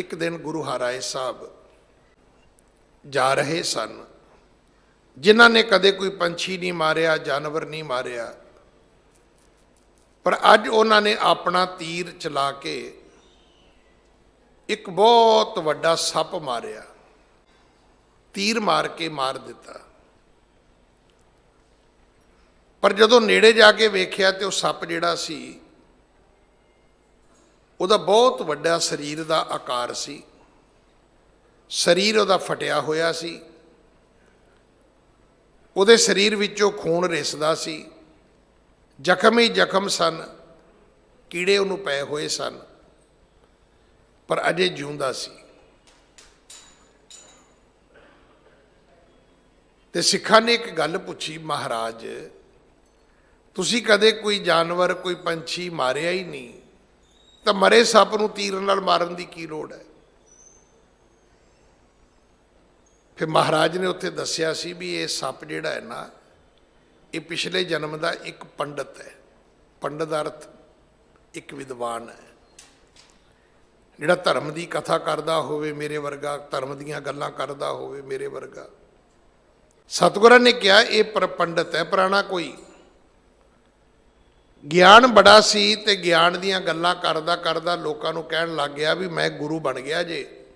ਇੱਕ ਦਿਨ ਗੁਰੂ ਹਰਾਏ ਸਾਹਿਬ ਜਾ ਰਹੇ ਸਨ। ਜਿਨ੍ਹਾਂ ਨੇ ਕਦੇ ਕੋਈ ਪੰਛੀ ਨਹੀਂ ਮਾਰਿਆ, ਜਾਨਵਰ ਨਹੀਂ ਮਾਰਿਆ। ਪਰ ਅੱਜ ਉਹਨਾਂ ਨੇ ਆਪਣਾ ਤੀਰ ਚਲਾ ਕੇ ਇੱਕ ਬਹੁਤ ਵੱਡਾ ਸੱਪ ਮਾਰਿਆ। ਤੀਰ ਮਾਰ ਕੇ ਮਾਰ ਦਿੱਤਾ। ਪਰ ਜਦੋਂ ਨੇੜੇ ਜਾ ਕੇ ਵੇਖਿਆ ਤੇ ਉਹ ਸੱਪ ਜਿਹੜਾ ਸੀ ਉਹਦਾ ਬਹੁਤ ਵੱਡਾ ਸਰੀਰ ਦਾ ਆਕਾਰ ਸੀ। ਸਰੀਰ ਉਹਦਾ ਫਟਿਆ ਹੋਇਆ ਸੀ। ਉਹਦੇ ਸਰੀਰ ਵਿੱਚੋਂ ਖੂਨ ਰਿਸਦਾ ਸੀ। ਜ਼ਖਮ ਹੀ ਜ਼ਖਮ ਸਨ। ਕੀੜੇ ਉਹਨੂੰ ਪਏ ਹੋਏ ਸਨ। ਪਰ ਅਜੇ ਜਿਉਂਦਾ ਸੀ। ਤੇ ਸਿੱਖਾਂ ਨੇ ਇੱਕ ਗੱਲ ਪੁੱਛੀ, ਮਹਾਰਾਜ, ਤੁਸੀਂ ਕਦੇ ਕੋਈ ਜਾਨਵਰ, ਕੋਈ ਪੰਛੀ ਮਾਰਿਆ ਹੀ ਨਹੀਂ? ਤਾਂ ਮਰੇ ਸੱਪ ਨੂੰ ਤੀਰ ਨਾਲ ਮਾਰਨ ਦੀ ਕੀ ਲੋੜ ਹੈ? ਫਿਰ ਮਹਾਰਾਜ ਨੇ ਉੱਥੇ ਦੱਸਿਆ ਸੀ ਵੀ ਇਹ ਸੱਪ ਜਿਹੜਾ ਹੈ ਨਾ, ਇਹ ਪਿਛਲੇ ਜਨਮ ਦਾ ਇੱਕ ਪੰਡਤ ਹੈ। ਪੰਡਤ ਦਾ ਅਰਥ ਇੱਕ ਵਿਦਵਾਨ ਹੈ। ਜਿਹੜਾ ਧਰਮ ਦੀ ਕਥਾ ਕਰਦਾ ਹੋਵੇ, ਮੇਰੇ ਵਰਗਾ ਧਰਮ ਦੀਆਂ ਗੱਲਾਂ ਕਰਦਾ ਹੋਵੇ, ਮੇਰੇ ਵਰਗਾ। ਸਤਿਗੁਰਾਂ ਨੇ ਕਿਹਾ, ਇਹ ਪਰ ਪੰਡਤ ਹੈ, ਪੁਰਾਣਾ ਕੋਈ ਗਿਆਨ ਬੜਾ ਸੀ ਤੇ ਗਿਆਨ ਦੀਆਂ ਗੱਲਾਂ ਕਰਦਾ ਕਰਦਾ ਲੋਕਾਂ ਨੂੰ ਕਹਿਣ ਲੱਗ ਗਿਆ ਵੀ ਮੈਂ ਗੁਰੂ ਬਣ ਗਿਆ ਜੇ।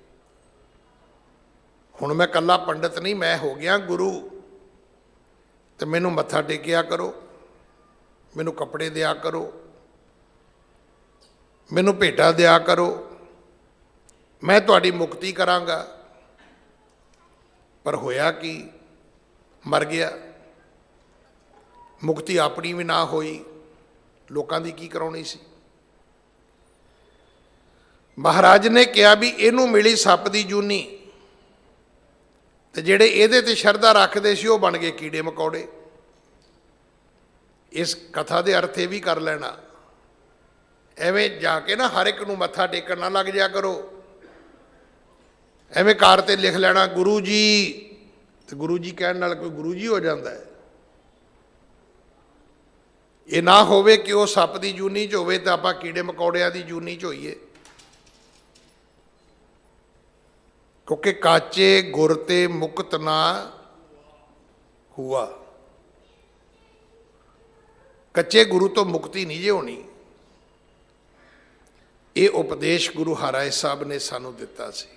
ਹੁਣ ਮੈਂ ਕੱਲਾ ਪੰਡਤ ਨਹੀਂ, ਮੈਂ ਹੋ ਗਿਆ ਗੁਰੂ। ਤੇ ਮੈਨੂੰ ਮੱਥਾ ਟੇਕਿਆ ਕਰੋ, ਮੈਨੂੰ ਕੱਪੜੇ ਦਿਆ ਕਰੋ, ਮੈਨੂੰ ਭੇਟਾ ਦਿਆ ਕਰੋ। ਮੈਂ ਤੁਹਾਡੀ ਮੁਕਤੀ ਕਰਾਂਗਾ। ਪਰ ਹੋਇਆ ਕੀ? ਮਰ ਗਿਆ। ਮੁਕਤੀ ਆਪਣੀ ਵੀ ਨਾ ਹੋਈ। ਲੋਕਾਂ ਦੀ ਕੀ ਕਰਾਉਣੀ ਸੀ? ਮਹਾਰਾਜ ਨੇ ਕਿਹਾ ਵੀ ਇਹਨੂੰ ਮਿਲੀ ਸੱਪ ਦੀ ਜੂਨੀ। ਤੇ ਜਿਹੜੇ ਇਹਦੇ ਤੇ ਸ਼ਰਧਾ ਰੱਖਦੇ ਸੀ, ਉਹ ਬਣ ਗਏ ਕੀੜੇ ਮਕੌੜੇ। ਇਸ ਕਥਾ ਦੇ ਅਰਥ ਇਹ ਵੀ ਕਰ ਲੈਣਾ। ਐਵੇਂ ਜਾ ਕੇ ਨਾ ਹਰ ਇੱਕ ਨੂੰ ਮੱਥਾ ਟੇਕਣ ਨਾ ਲੱਗ ਜਾ ਕਰੋ। ਐਵੇਂ ਕਾਰ ਤੇ ਲਿਖ ਲੈਣਾ, ਗੁਰੂ ਜੀ, ਤੇ ਗੁਰੂ ਜੀ ਕਹਿਣ ਨਾਲ ਕੋਈ ਗੁਰੂ ਜੀ ਹੋ ਜਾਂਦਾ ਹੈ। ਇਹ ਨਾ ਹੋਵੇ ਕਿ ਉਹ ਸੱਪ ਦੀ ਜੂਨੀ ਚ ਹੋਵੇ ਤਾਂ ਆਪਾਂ ਕੀੜੇ ਮਕੌੜਿਆਂ ਦੀ ਜੂਨੀ ਚ ਹੋਈਏ। ਕਿਉਂਕਿ ਕਾਚੇ ਗੁਰ ਤੇ ਮੁਕਤ ਨਾ ਹੁਆ। ਕੱਚੇ ਗੁਰੂ ਤੋਂ ਮੁਕਤੀ ਨਹੀਂ ਜੇ ਹੋਣੀ। ਇਹ ਉਪਦੇਸ਼ ਗੁਰੂ ਹਰਾਏ ਸਾਹਿਬ ਨੇ ਸਾਨੂੰ ਦਿੱਤਾ ਸੀ।